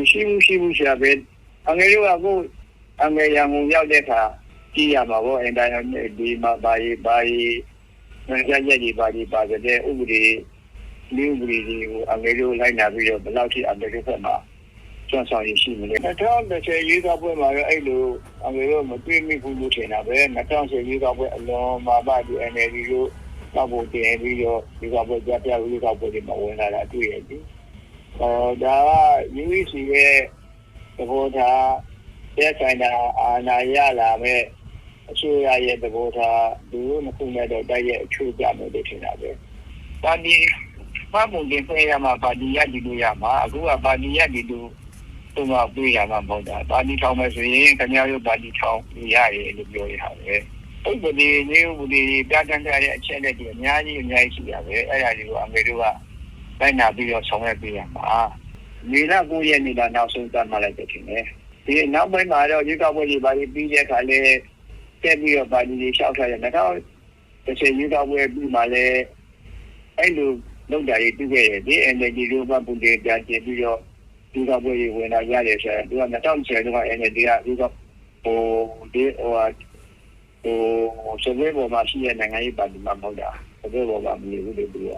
မရှိဘူးရှိဘူးဆရာပဲအငယ်တို့ကကိုအငယ်ရံကုန်ရောက်တဲ့အခါကြည့်ရမှာပေါ့အင်တာနက်ဒီမှာဘာကြီးဘာကြီးငါကြက်ကြီးဘာကြီးပါတဲ့ဥပဒေလူဥပဒေတွေကိုအငယ်တို့လိုက်နာပြီးတော့ဘယ်လောက်ထိအငယ်တို့ဘက်မှာကျွမ်းဆောင်ရရှိမလဲ2010ရေးကောက်ပွဲမှာတော့အဲ့လိုအငယ်တို့မတွေ့မိဘူးလို့ထင်တာပဲ2010ရေးကောက်ပွဲအလွန်မှာပါဒီ NLD တို့တော့ဘုံတင်ပြီးတော့ဒီကောက်ပွဲကြပြရေးကောက်ပွဲတွေမှာဝင်လာတာတွေ့ရတယ်။ အော်ဒါက UEC ရဲ့သဘောထားတဲ့ဆိုင်တာအာဏာရလာမဲ့အစိုးရရဲ့သဘောထားဒီလိုနှစ်ခုနဲ့တော့တိုက်ရဲ့အချိုးကြမယ်လို့ထင်တာပဲ။ပါတီပါမုန်တင်ဖွဲ့ရမှာပါတီရည်လို့ရမှာအခုကပါတီရည်လို့သူကပြေးရမှာမဟုတ်တာပါတီထောင်မယ်ဆိုရင်ခင်ဗျားတို့ပါတီထောင်ရရတယ်လို့ပြောရတာပဲ။ဥပဒေမျိုးဥပဒေပြဋ္ဌာန်းထားတဲ့အချက်လက်တွေအများကြီးအများကြီးရှိရပဲအဲ့ဒါတွေကိုအမေတို့က လိုက်နာပြီးတော့ဆောင်ရွက်ပေးရမှာမြေလ9ရက်နေ့ကနောက်ဆုံးသတ်မှတ်လိုက်တဲ့ထင်တယ်ဒီနောက်ပိုင်းမှာတော့ရေကောက်ပွဲတွေပါပြီးတဲ့အခါလဲတက်ပြီးတော့ပါတီတွေလျှောက်ထားတယ်2010ရေကောက်ပွဲပြီးမှလဲအဲ့လိုလုပ်တာတွေပြီးခဲ့တယ်ဒီ NLD တို့ကပုံတွေပြန်ကျပြီးတော့ဒီကောက်ပွဲတွေဝင်လာရတယ်ဆိုတော့သူက2010တုန်းက NLD ကဒီကဟိုဒီဟိုဟိုစပယ်ပေါ်မှာရှိတဲ့နိုင်ငံရေးပါတီမှာမဟုတ်တာစပယ်ပေါ်မှာမနေဘူးလေသူက